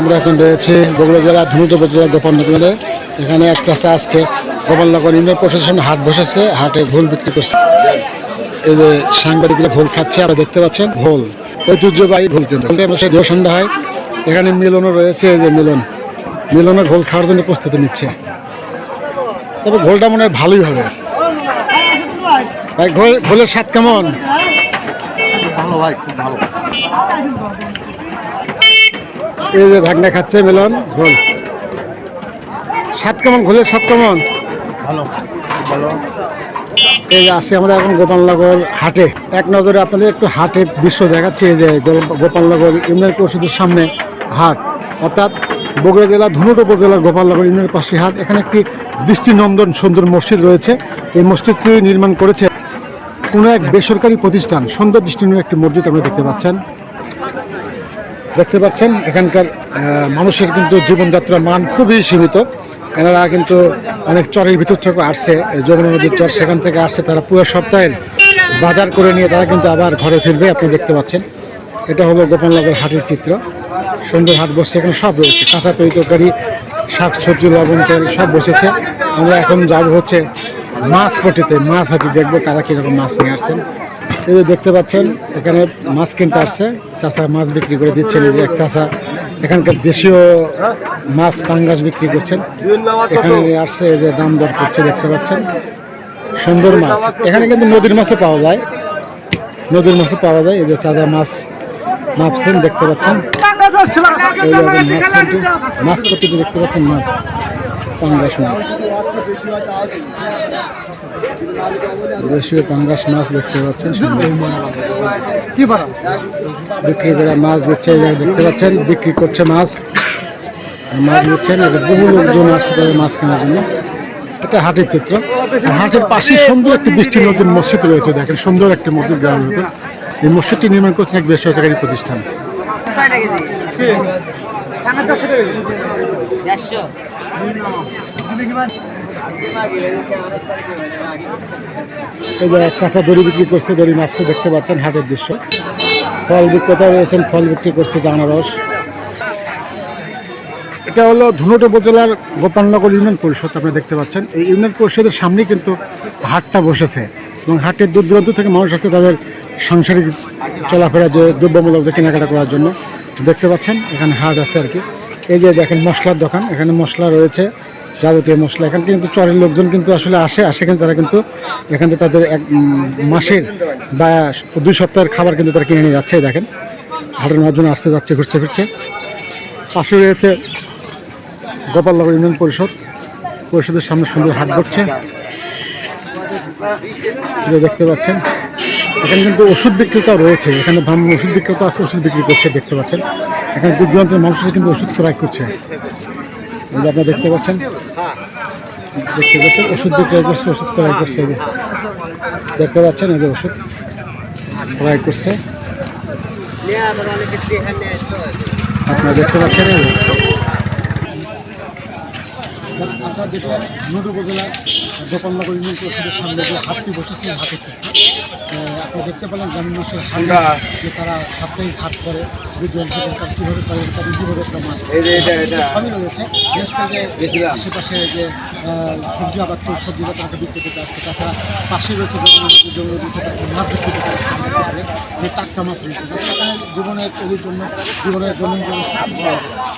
আমরা এখন রয়েছে বগুড়া জেলা ধুনুট উপজেলা গোপালনগরে এখানে এক চাষা আজকে গোপালনগর ইউনিয়ন পরিষদের সামনে হাট বসেছে, হাটে ভুল বিক্রি করছে। এই যে সাংবাদিকরা ভুল খাচ্ছে, আর দেখতে পাচ্ছেন, ভোল। ঐতিহ্যবাহী ভুল কিন্তু। আমরা সেই সন্ধ্যা হয় এখানে মিলনও রয়েছে, এই যে মিলন। মিলনের ঘোল খাওয়ার জন্য প্রস্তুতি নিচ্ছে। তবে ঘোলটা মনে হয় ভালোই হবে। ঘোল ঘোলের স্বাদ কেমন? ভালো ভাই, খুব ভালো। এই যে ভাগনা খাচ্ছে মিলন ঘোল স্বাদ কেমন ঘোলের স্বাদ কেমন? ভালো ভালো। এই যে আছি আমরা এখন গোপালনগর হাটে। এক নজরে আপনাদের একটু হাটের দৃশ্য দেখাচ্ছি এই যে গোপালনগর ইউনিয়ন পরিষদের সামনে হাট। অর্থাৎ বগুড়া জেলা ধুনুট উপজেলার গোপালনগর ইউনিয়নের পাশে হাট। এখানে একটি দৃষ্টিনন্দন সুন্দর মসজিদ রয়েছে। এই মসজিদটি নির্মাণ করেছে কোনো এক বেসরকারি প্রতিষ্ঠান। সুন্দর দৃষ্টিনন্দন একটি মসজিদ আপনারা দেখতে পাচ্ছেন। দেখতে পাচ্ছেন, এখানকার মানুষের কিন্তু জীবনযাত্রার মান খুবই সীমিত। এনারা কিন্তু অনেক চরের ভিতর থেকে আসছে যমুনা নদীর চর সেখান থেকে আসছে, তারা পুরো সপ্তাহের বাজার করে নিয়ে তারা কিন্তু আবার ঘরে ফিরবে, আপনি দেখতে পাচ্ছেন। এটা হলো গোপালনগর হাটের চিত্র। সুন্দর হাট বসছে, এখানে সব রয়েছে। কাঁচা তৈরি শাক সবজি লবণ তেল সব বসেছে। আমরা এখন যাব হচ্ছে মাছ পটিতে, মাছ হাটি দেখব কারা কীরকম মাছ নিয়ে আসছেন। এই যে দেখতে পাচ্ছেন, এখানে মাছ কিনতে আসছে। চাষা মাছ বিক্রি করে দিচ্ছেন। এই যে এক চাষা, এখানকার দেশীয় মাছ, পাঙ্গাস বিক্রি করছেন। এখানে আসছে, এই যে দাম দর করছে, দেখতে পাচ্ছেন। সুন্দর মাছ। এখানে কিন্তু নদীর মাছও পাওয়া যায়। নদীর মাছও পাওয়া যায়। এই যে চাচা মাছ মাপছেন, দেখতে পাচ্ছেন। মাছ কিন্তু মাছ প্রতিটি দেখতে পাচ্ছেন মাছ। পাঙ্গাস মাছ। দেশীয় পাঙ্গাস মাছ দেখতে পাচ্ছেন বিক্রি করে মাছ দিচ্ছে দেখতে পাচ্ছেন বিক্রি করছে মাছ। মাছ দিচ্ছেন বহু লোকজন আসছে তাদের মাছ কেনার জন্য। এটা হাটের চিত্র। হাটের পাশে সুন্দর একটি দৃষ্টি নতুন মসজিদ রয়েছে দেখেন সুন্দর একটি মসজিদ গ্রামের ভিতর। এই মসজিদটি নির্মাণ করছেন এক বেসরকারি প্রতিষ্ঠান। চারশো এই যে কাঁচা দড়ি বিক্রি করছে দড়ি মাপছে দেখতে পাচ্ছেন হাটের দৃশ্য। ফল বিক্রেতা রয়েছেন? ফল বিক্রি করছে জানারস। এটা হলো ধুনট উপজেলার গোপালনগর ইউনিয়ন পরিষদ আপনি দেখতে পাচ্ছেন। এই ইউনিয়ন পরিষদের সামনেই কিন্তু হাটটা বসেছে এবং হাটের দূর দূরান্ত থেকে মানুষ আসছে তাদের সাংসারিক চলাফেরা যে দ্রব্যমূলক কেনাকাটা করার জন্য। দেখতে পাচ্ছেন এখানে হাট আছে আর কি। এই যে দেখেন মশলার দোকান, এখানে মশলা রয়েছে, যাবতীয় মশলা। এখানে কিন্তু চরের লোকজন কিন্তু আসলে আসে আসে কিন্তু তারা কিন্তু এখান থেকে তাদের এক মাসের বা দুই সপ্তাহের খাবার কিন্তু তারা কিনে নিয়ে যাচ্ছে দেখেন। হাটের মাঝজন আসতে যাচ্ছে, ঘুরছে ঘুরছে পাশে রয়েছে গোপালনগর ইউনিয়ন পরিষদ। পরিষদের সামনে সুন্দর হাট করছে দেখতে পাচ্ছেন, এখানে কিন্তু ওষুধ বিক্রেতাও রয়েছে। এখানে ভাম ওষুধ বিক্রেতা আছে, ওষুধ বিক্রি করছে, দেখতে পাচ্ছেন। এখানে দূর দূরান্তের মানুষের কিন্তু ওষুধ ক্রয় করছে। আপনারা দেখতে পাচ্ছেন দেখতে পাচ্ছেন, ওষুধ বিক্রয় করছে, ওষুধ ক্রয় করছে। দেখতে পাচ্ছেন এই যে ওষুধ ক্রয় করছে। আপনারা দেখতে পাচ্ছেন এই যে। নুট উপজেলা গোপালনগর ইউনিয়ন পরিষদের সামনে যে হাটটি বসেছে, এই আপনারা দেখতে পেলেন গ্রামীণ মানুষের হাট যে তারা সাপ্তাহিক হাট করে তারা কীভাবে করে তাদের কীভাবে মাছ সবই রয়েছে। বিশেষ করে যে আশেপাশে যে সবজি আবাদ করে সবজি আবাদ তাকে বিক্রি করতে আসছে তাছাড়া পাশে রয়েছে মাছ বিক্রি করতে আসছে যে টাটকা মাছ রয়েছে জীবনের জন্য জীবনের জন্য